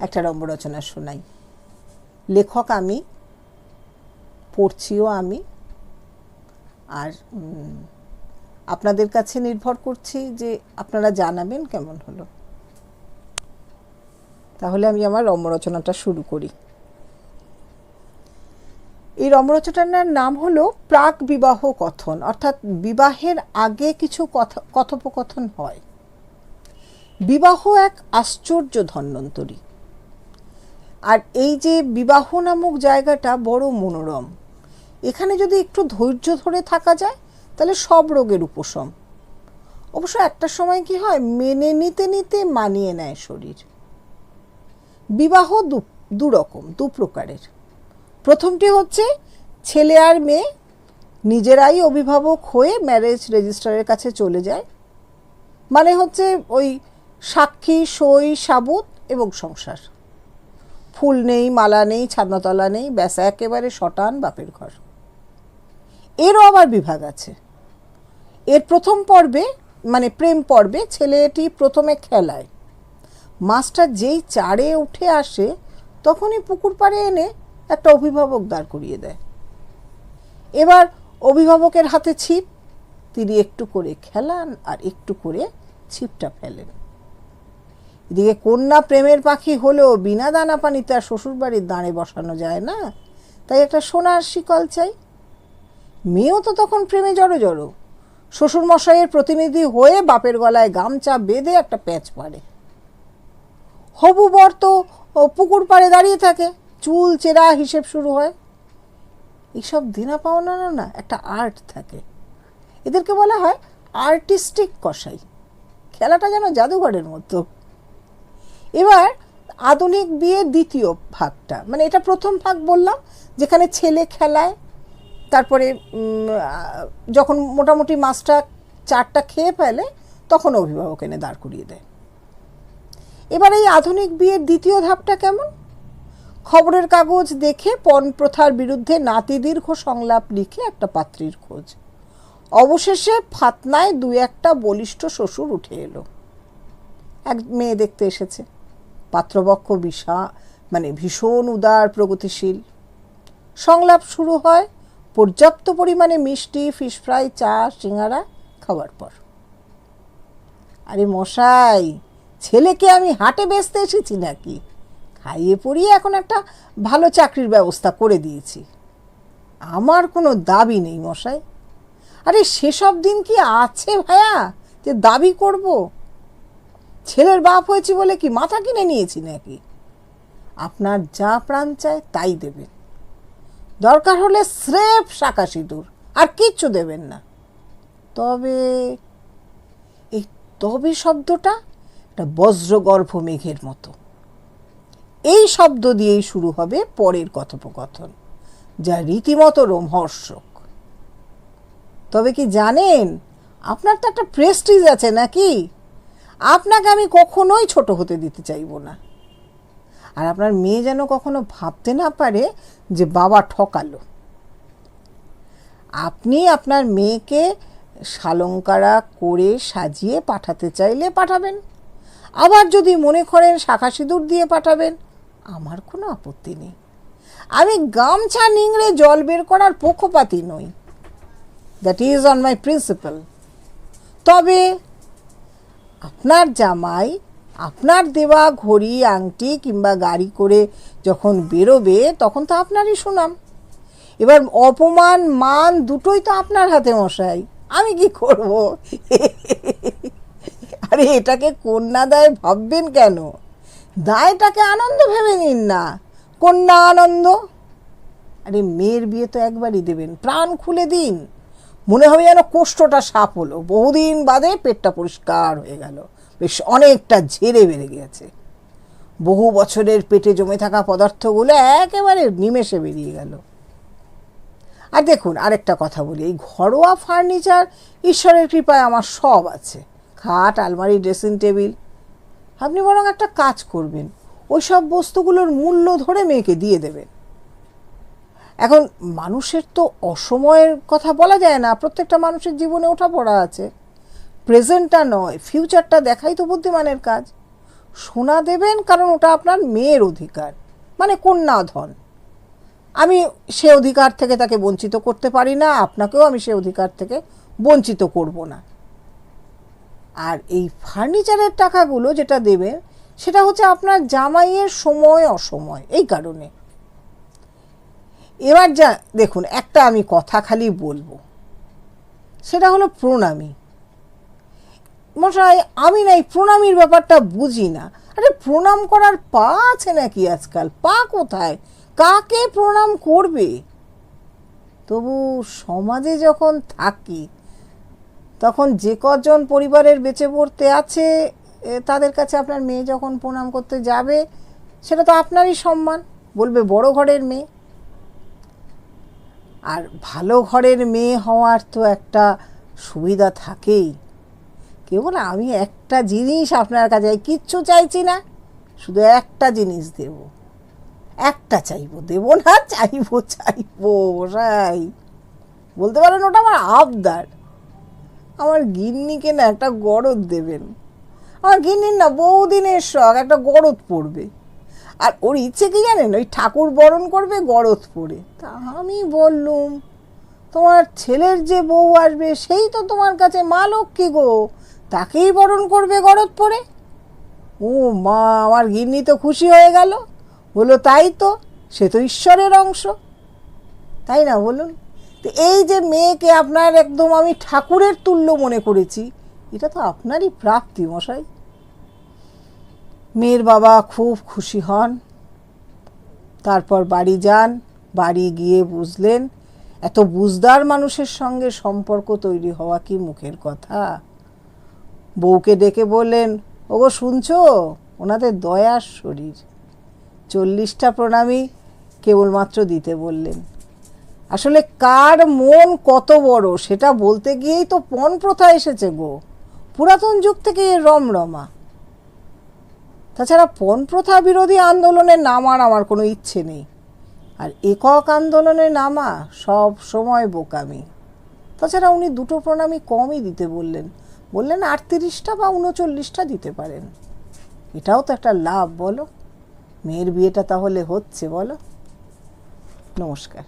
একটা রম্য রচনা শোনাই। লেখক আমি, পড়ছিও আমি, আর আপনাদের কাছে নির্ভর করছি যে আপনারা জানাবেন কেমন হলো। তাহলে আমি আমার রম্য রচনাটা শুরু করি। এই রম্যরচনার নাম হলো প্রাক বিবাহ কথন, অর্থাৎ বিবাহের আগে কিছু কথা, কথোপকথন হয়। বিবাহ এক আশ্চর্য ধন্বন্তরী। আর এই যে বিবাহ নামক জায়গাটা বড় মনোরম, এখানে যদি একটু ধৈর্য ধরে থাকা যায়, তাহলে সব রোগের উপশম। অবশ্য একটা সময় কি হয়, মেনে নিতে নিতে মানিয়ে নেয় শরীর। বিবাহ দু দু রকম, দু প্রকারের। প্রথমটি হচ্ছে, ছেলে আর মেয়ে নিজেরাই অভিভাবক হয়ে ম্যারেজ রেজিস্ট্রারের কাছে চলে যায়। মানে হচ্ছে ওই সাক্ষী, সই, সাবুত এবং সংসার। ফুল নেই, মালা নেই, ছাদনাতলা নেই, ব্যাস, একেবারে শটান বাপের ঘর। এরও আবার বিভাগ আছে। এর প্রথম পর্বে মানে প্রেম পর্বে ছেলেটি প্রথমে খেলায়। মাছটা যেই চারে উঠে আসে, তখনই পুকুর পাড়ে এনে একটা অভিভাবক দাঁড় করিয়ে দেয়। এবার অভিভাবকের হাতে ছিপ, তিনি একটু করে খেলান আর একটু করে ছিপটা ফেলেন। এদিকে কন্যা প্রেমের পাখি হলেও বিনা দানা পানিতে আর শ্বশুরবাড়ির দাঁড়ে বসানো যায় না। তাই একটা সোনার শিকল চাই। মেয়েও তো তখন প্রেমে জড়ো জড়ো শ্বশুরমশাইয়ের প্রতিনিধি হয়ে বাপের গলায় গামছা বেঁধে একটা প্যাচ পারে হবু বর তো পুকুর পাড়ে দাঁড়িয়ে থাকে। চুল, চেরা, হিসেব শুরু হয়। এইসব দিনা পাওনা না না, একটা আর্ট থাকে। এদেরকে বলা হয় আর্টিস্টিক কষাই খেলাটা যেন জাদুঘরের মতো। এবার আধুনিক বিয়ের দ্বিতীয় ভাগটা মানে এটা প্রথম ভাগ বললাম, যেখানে ছেলে খেলায়, তারপরে যখন মোটামুটি মাছটা চারটা খেয়ে ফেলে, তখন অভিভাবক এনে দাঁড় করিয়ে দেয়। এবার এই আধুনিক বিয়ের দ্বিতীয় ধাপটা কেমন? খবরের কাগজ দেখে পণ প্রথার বিরুদ্ধে নাতি দীর্ঘ সংলাপ লিখে একটা পাত্রীর খোঁজ। অবশেষে ফাতনায় দু একটা বলিষ্ঠ শ্বশুর উঠে এলো। এক মেয়ে দেখতে এসেছে। পাত্রপক্ষ বিষা মানে ভীষণ উদার, প্রগতিশীল। সংলাপ শুরু হয় পর্যাপ্ত পরিমাণে মিষ্টি ফিশ ফ্রাই চা, সিঙ্গারা খাওয়ার পর। আরে মশাই, ছেলেকে আমি হাটে বেচতে এসেছি নাকি? খাইয়ে পরিয়ে এখন একটা ভালো চাকরির ব্যবস্থা করে দিয়েছি। আমার কোনো দাবি নেই মশাই। আরে সেসব দিন কি আছে ভায়া, যে দাবি করব? ছেলের বাপ হয়েছি বলে কি মাথা কিনে নিয়েছি নাকি? আপনার যা প্রাণ চায় তাই দেবেন। দরকার হলে স্রেফ শাঁকা সিঁদুর, আর কিচ্ছু দেবেন না। তবে, এই তবে শব্দটা একটা বজ্রগর্ভ মেঘের মতো। এই শব্দ দিয়েই শুরু হবে পরের কথোপকথন, যা রীতিমতো রোমহর্ষক। তবে কি জানেন, আপনার তো একটা প্রেস্টিজ আছে নাকি? আপনাকে আমি কখনোই ছোট হতে দিতে চাইব না। আর আপনার মেয়ে যেন কখনো ভাবতে না পারে যে বাবা ঠকালো। আপনি আপনার মেয়েকে শালঙ্কারা করে সাজিয়ে পাঠাতে চাইলে পাঠাবেন। আবার যদি মনে করেন শাখা সিঁদুর দিয়ে পাঠাবেন, আমার কোনো আপত্তি নেই। আমি গামছা নিংড়ে জল বের করার পক্ষপাতী নই। That is on my principle তবে আপনার জামাই আপনার দেওয়া ঘড়ি, আংটি কিংবা গাড়ি করে যখন বেরোবে, তখন তো আপনারই সুনাম। এবার অপমান, মান দুটোই তো আপনার হাতে মশাই। আমি কি করব? আরে, এটাকে কন্যা দায় ভাববেন কেন? দায়টাকে আনন্দ ভেবে নিন না। কন্যা আনন্দ। আরে, মেয়ের বিয়ে তো একবারই দেবেন। প্রাণ খুলে দিন। মনে হবে যেন কোষ্ঠটা সাপ হলো বহুদিন বাদে পেটটা পরিষ্কার হয়ে গেল। বেশ অনেকটা ঝেড়ে বেড়ে গেছে। বহু বছরের পেটে জমে থাকা পদার্থগুলো একেবারে নিমেষে বেরিয়ে গেল। আর দেখুন, আরেকটা কথা বলি, এই ঘরোয়া ফার্নিচার ঈশ্বরের কৃপায় আমার সব আছে। খাট, আলমারি, ড্রেসিং টেবিল। আপনি বরং একটা কাজ করবেন। ওই সব বস্তুগুলোর মূল্য ধরে মেয়েকে দিয়ে দেবেন। এখন মানুষের তো অসময়ের কথা বলা যায় না, প্রত্যেকটা মানুষের জীবনে ওঠা পড়া আছে। প্রেজেন্টটা নয়, ফিউচারটা দেখাই তো বুদ্ধিমানের কাজ। সোনা দেবেন কারণ ওটা আপনার মেয়ের অধিকার মানে কন্যা ধন আমি সে অধিকার থেকে তাকে বঞ্চিত করতে পারি না, আপনাকেও আমি সে অধিকার থেকে বঞ্চিত করব না। আর এই ফার্নিচারের টাকাগুলো যেটা দেবে, সেটা হচ্ছে আপনার জামাইয়ের সময় অসময় এই কারণে। এবার যা, দেখুন, একটা আমি কথা খালি বলব। সেটা হলো প্রণামী। মশাই, আমি না এই প্রণামীর ব্যাপারটা বুঝি না। আরে, প্রণাম করার পা আছে নাকি আজকাল? পা কোথায়? কাকে প্রণাম করবে? তবু সমাজে যখন থাকি, তখন যে কজন পরিবারের বেঁচে পড়তে আছে তাদের কাছে আপনার মেয়ে যখন প্রণাম করতে যাবে, সেটা তো আপনারই সম্মান। বলবে বড় ঘরের মেয়ে। আর ভালো ঘরের মেয়ে হওয়ার তো একটা সুবিধা থাকেই। কেবল আমি একটা জিনিস আপনার কাছে কিচ্ছু চাইছি না, শুধু একটা জিনিস দেব। একটা চাইব, দেব না, চাইব চাইব রাই বলতে পারেন ওটা আমার আবদার। আমার গিন্নিকে না একটা গরদ দেবেন। আমার গিন্নির না বহুদিনের শখ, একটা গরদ পড়বে। আর ওর ইচ্ছে কি জানেন? ওই ঠাকুর বরণ করবে গরদ পড়ে তা আমি বললুম, তোমার ছেলের যে বউ আসবে, সেই তো তোমার কাছে মা লক্ষ্মী গো। তাকেই বরণ করবে গরদ পড়ে ও মা, আমার গিন্নি তো খুশি হয়ে গেল। বলল, তাই তো, সে তো ঈশ্বরের অংশ। তাই না বলুন? তো এই যে মেয়েকে আপনার একদম আমি ঠাকুরের তুল্য মনে করেছি, এটা তো আপনারই প্রাপ্তি মশাই। মেয়ের বাবা খুব খুশি হন। তারপর বাড়ি যান। বাড়ি গিয়ে বুঝলেন, এত বুঝদার মানুষের সঙ্গে সম্পর্ক তৈরি হওয়া কি মুখের কথা? বউকে ডেকে বললেন, ওগো, শুনছো? ওনাদের দয়ার শরীর। চল্লিশটা প্রণামী কেবলমাত্র দিতে বললেন। আসলে কার মন কত বড়, সেটা বলতে গিয়েই তো পণ প্রথা এসেছে গো। পুরাতন যুগ থেকে রমরমা। তাছাড়া পণ প্রথা বিরোধী আন্দোলনে নামার আমার কোনো ইচ্ছে নেই। আর একক আন্দোলনে নামা সব সময় বোকামি। তাছাড়া উনি দুটো প্রণামী কমই দিতে বললেন। বললেন আটত্রিশটা বা উনচল্লিশটা দিতে পারেন। এটাও তো একটা লাভ বলো। মেয়ের বিয়েটা তাহলে হচ্ছে বলো। নমস্কার।